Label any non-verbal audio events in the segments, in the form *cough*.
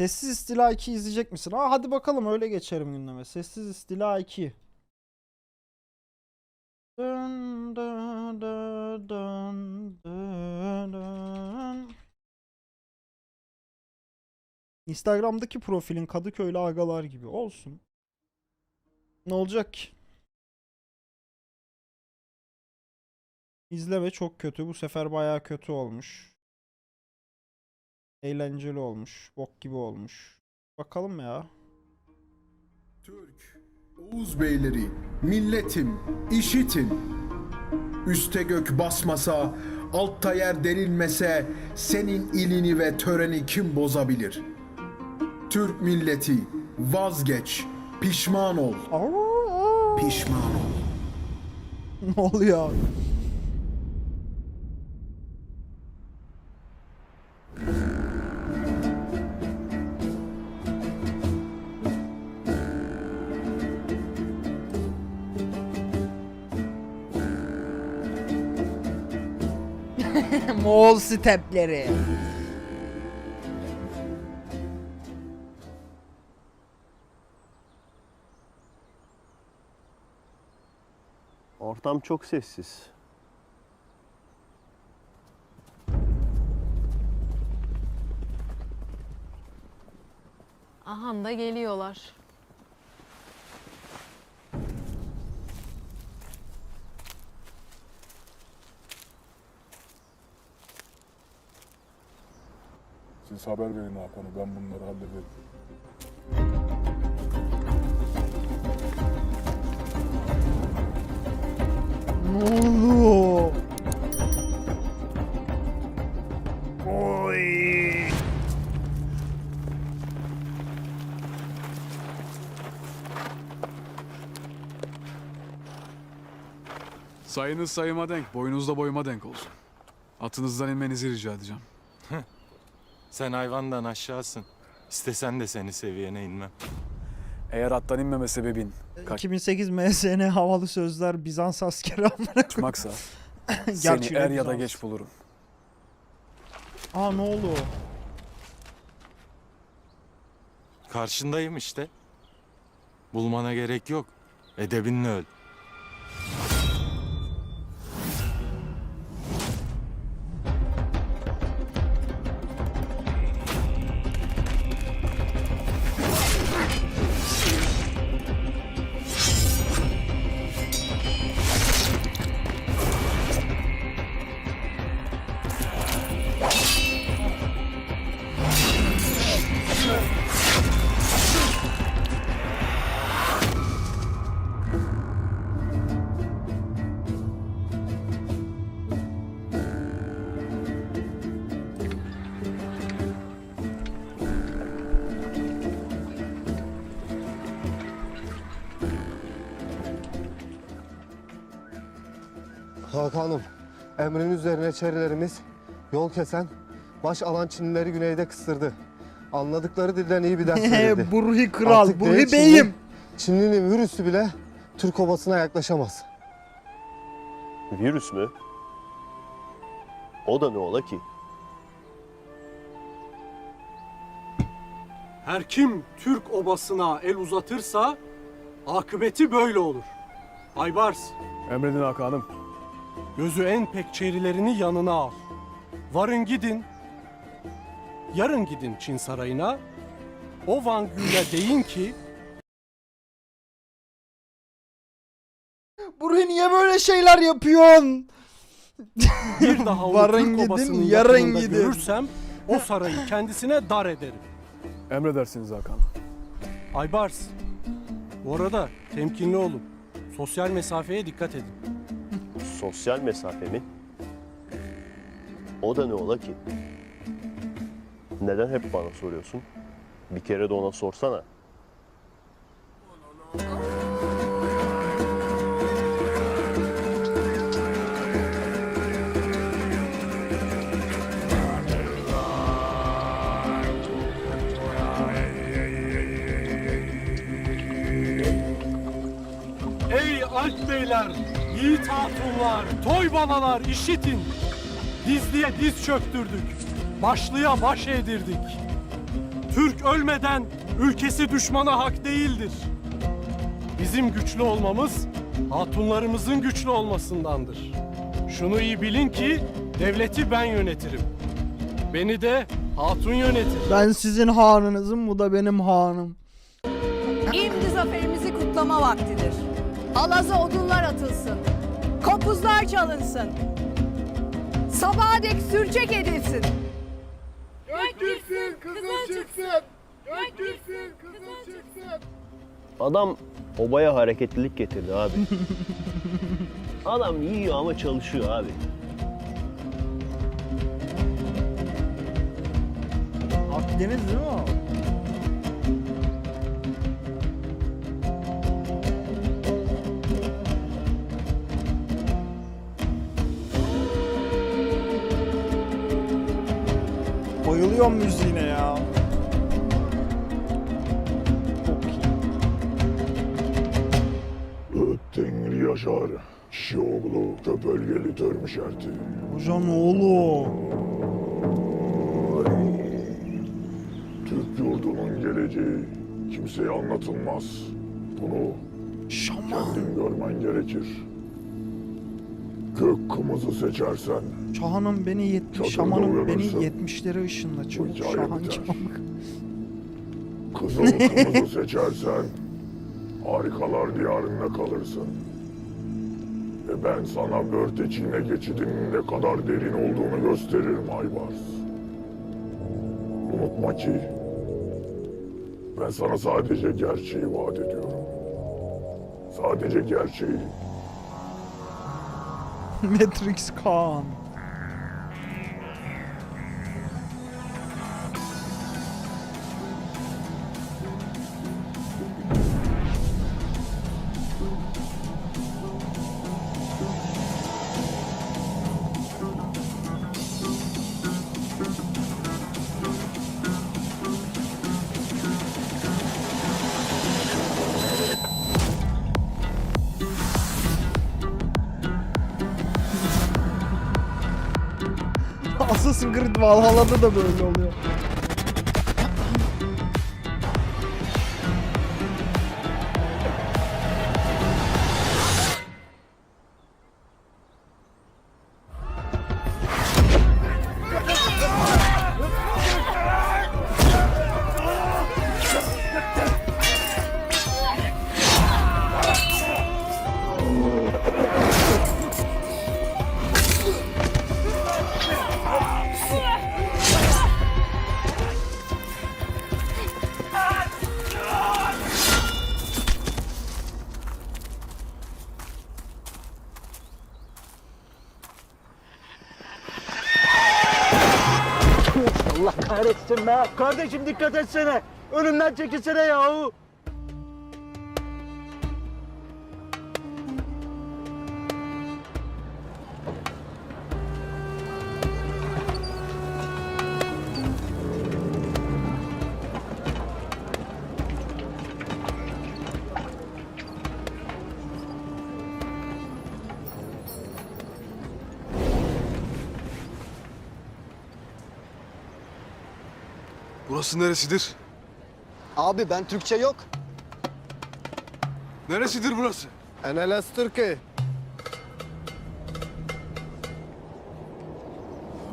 Sessiz İstila 2 izleyecek misin? Aa hadi bakalım öyle geçerim gündeme. Sessiz İstila 2. Dın dın dın dın dın dın. Instagram'daki profilin Kadıköylü agalar gibi olsun. Ne olacak ki? İzleme çok kötü. Bu sefer bayağı kötü olmuş. Eğlenceli olmuş. Bok gibi olmuş. Bakalım ya. Türk, Oğuz beyleri, milletim, işitin. Üste gök basmasa, altta yer derilmese, senin ilini ve töreni kim bozabilir? Türk milleti, vazgeç, pişman ol, pişman ol. *laughs* ne oluyor? Moğol stepleri. Ortam çok sessiz. Ahan da geliyorlar. Siz haber verin Hakan'a ben bunları hallederim. Ne oldu? Oy. Sayınız sayıma denk, boyunuz da boyuma denk olsun. Atınızdan inmenizi rica edeceğim. Sen hayvandan aşağısın. İstesen de seni seviyene inmem. Eğer attan inmeme sebebin 2008 MSN havalı sözler Bizans askeri amına kaçmaksa *laughs* seni Gerçi er ya da Bizans. geç bulurum. Aa ne oldu? Karşındayım işte. Bulmana gerek yok. Edebinle öl. Hakan'ım, emrin üzerine çerilerimiz yol kesen, baş alan Çinlileri güneyde kıstırdı. Anladıkları dilden iyi bir ders *laughs* verildi. Burhi kral, Artık Burhi değil Çinli, beyim. Çinlinin virüsü bile Türk obasına yaklaşamaz. Virüs mü? O da ne ola ki? Her kim Türk obasına el uzatırsa akıbeti böyle olur. Aybars, Emredin Hakan'ım. Gözü en pek çerilerini yanına al. Varın gidin, yarın gidin Çin sarayına. O Van Gü'yle deyin ki Burhi niye böyle şeyler yapıyorsun? bir daha onu Varın Türk gidin, obasının yarın yakınında gidin. görürsem o sarayı kendisine dar ederim. Emredersiniz Hakan. Aybars, bu arada temkinli olun. Sosyal mesafeye dikkat edin. Sosyal mesafe mi? O da ne ola ki? Neden hep bana soruyorsun? Bir kere de ona sorsana. Ey alp beyler, yiğit hatunlar, toy babalar işitin. Dizliye diz çöktürdük, başlıya baş edirdik. Türk ölmeden ülkesi düşmana hak değildir. Bizim güçlü olmamız hatunlarımızın güçlü olmasındandır. Şunu iyi bilin ki devleti ben yönetirim. Beni de hatun yönetir. Ben sizin hanınızım bu da benim hanım. Şimdi zaferimizi kutlama vaktidir. Alaza odunlar atılsın. Kopuzlar çalınsın. Sabaha dek sürcek edilsin. Adam obaya hareketlilik getirdi abi. *laughs* Adam yiyor ama çalışıyor abi. Akdeniz değil mi o? Bayılıyorum müziğine ya. Çok iyi. Yaşar. Şioğlu köpölgeli törmüş erti. Hocam oğlum. Türk yurdunun geleceği kimseye anlatılmaz. Bunu Şaman. kendin görmen gerekir. Gök kımızı seçersen Şahanım beni 70, Çadırda şamanım beni uyanırsın. 70'lere ışınla çabuk. hikaye Şahan biter. çabuk. Kızıl *laughs* kımızı seçersen harikalar diyarında kalırsın. Ve ben sana Börteçine geçidinin ne kadar derin olduğunu gösteririm Aybars. Unutma ki ben sana sadece gerçeği vaat ediyorum. Sadece gerçeği. Matrix Kaan. Assassin's Creed Valhalla'da da böyle oluyor. Kahretsin be. Kardeşim dikkat etsene. Önümden çekilsene yahu. Burası neresidir? Abi ben Türkçe yok. Neresidir burası? Eneles Türkiye.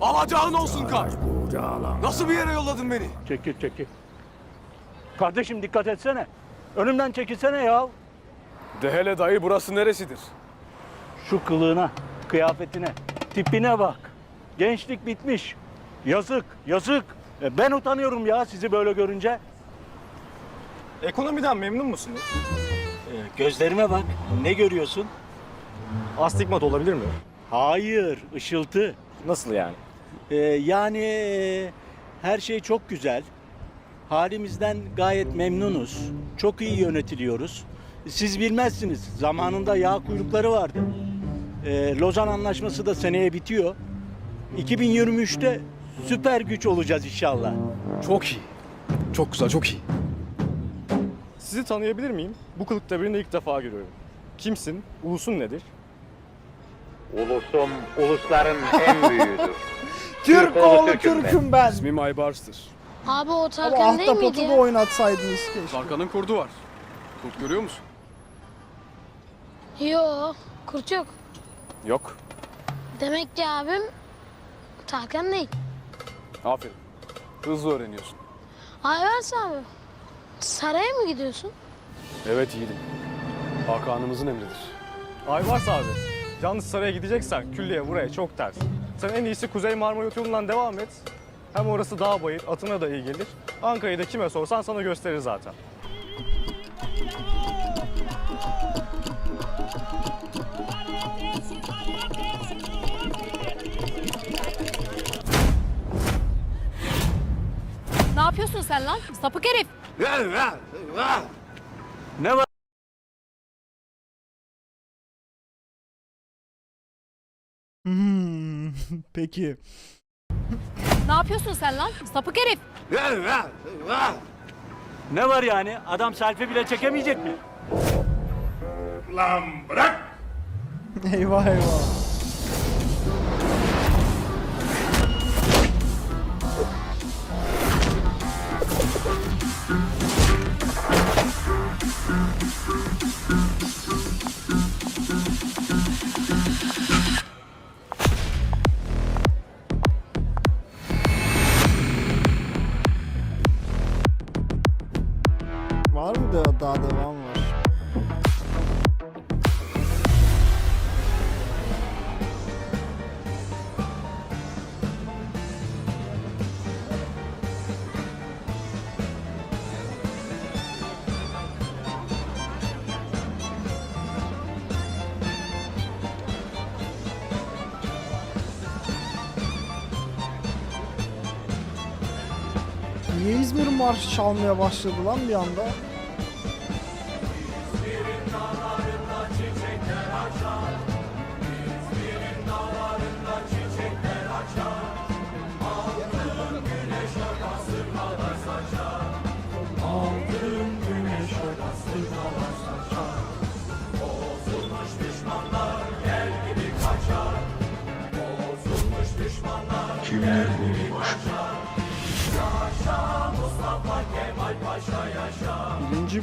Alacağın olsun kar. Nasıl bir yere yolladın beni? Çekil çekil. Kardeşim dikkat etsene. Önümden çekilsene ya. De hele dayı burası neresidir? Şu kılığına, kıyafetine, tipine bak. Gençlik bitmiş. Yazık, yazık. E, Ben utanıyorum ya sizi böyle görünce. Ekonomiden memnun musunuz? E, Gözlerime bak. Ne görüyorsun? Astigmat olabilir mi? Hayır, ışıltı. Nasıl yani? E, yani e, her şey çok güzel. Halimizden gayet memnunuz. Çok iyi yönetiliyoruz. Siz bilmezsiniz. Zamanında yağ kuyrukları vardı. E, Lozan Anlaşması da seneye bitiyor. 2023'te süper güç olacağız inşallah. Çok iyi. Çok güzel, çok iyi. Sizi tanıyabilir miyim? Bu kılıkta birini ilk defa görüyorum. Kimsin? Ulusun nedir? Ulusum ulusların en büyüğüdür. *laughs* Türk Türk oğlu Türk'üm ben. İsmim Aybars'tır. Abi o Ama Tarkan değil miydi ahtapotu da oynatsaydınız keşke. Tarkan'ın kurdu var. Kurt görüyor musun? Yo, kurt yok. Yok. Demek ki abim Tarkan değil. Aferin. Hızlı öğreniyorsun. Ayvaz abi. Saraya mı gidiyorsun? Evet yiğidim. Hakan'ımızın emridir. Ayvars abi, yalnız saraya gideceksen küllüye buraya çok ters. Sen en iyisi Kuzey Marmara yolundan devam et. Hem orası dağ bayır, atına da iyi gelir. Ankara'yı da kime sorsan sana gösterir zaten. Sen lan? Sapık herif. Ne var? Hmm, Peki. Ne yapıyorsun sen lan? Sapık herif. Ne var yani? Adam selfie bile çekemeyecek mi? Eyvah eyvah. Var mı da daha devam var? Niye İzmir marşı çalmaya başladı lan bir anda? Birinci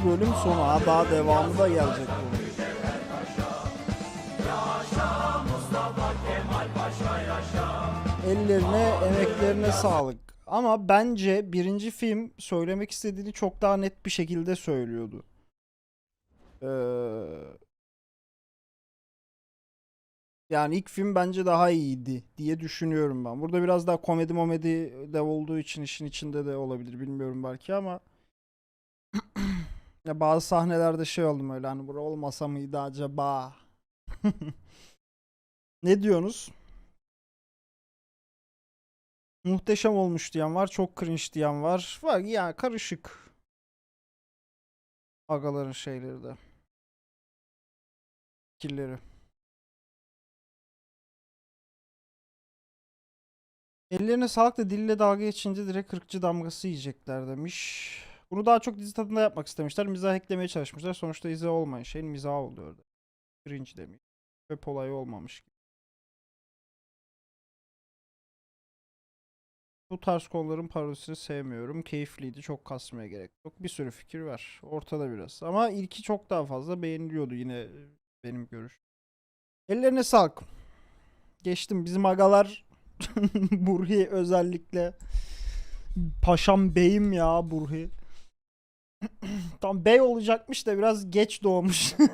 bölüm sonu ha daha devamı da gelecek bunun. Ellerine, emeklerine sağlık. Ama bence birinci film söylemek istediğini çok daha net bir şekilde söylüyordu. Ee, yani ilk film bence daha iyiydi diye düşünüyorum ben. Burada biraz daha komedi momedi de olduğu için işin içinde de olabilir bilmiyorum belki ama *clears throat* ya bazı sahnelerde şey oldum öyle hani bura olmasa mıydı acaba? *laughs* Ne diyorsunuz? Muhteşem olmuş diyen var, çok cringe diyen var. Var ya karışık. Agaların şeyleri de. Fikirleri. Ellerine sağlık da dille dalga geçince direkt kırkçı damgası yiyecekler demiş. Bunu daha çok dizi tadında yapmak istemişler. Mizah eklemeye çalışmışlar. Sonuçta izah olmayan şeyin mizahı oluyor. Cringe demiş. Çöp olayı olmamış gibi. Bu tarz konuların parodisini sevmiyorum. Keyifliydi. Çok kasmaya gerek yok. Bir sürü fikir var. Ortada biraz. Ama ilki çok daha fazla beğeniliyordu yine benim görüş. Ellerine sağlık. Geçtim. Bizim agalar *laughs* Burhi özellikle. Paşam beyim ya Burhi. *clears throat* Tam bey olacakmış da biraz geç doğmuş. *laughs*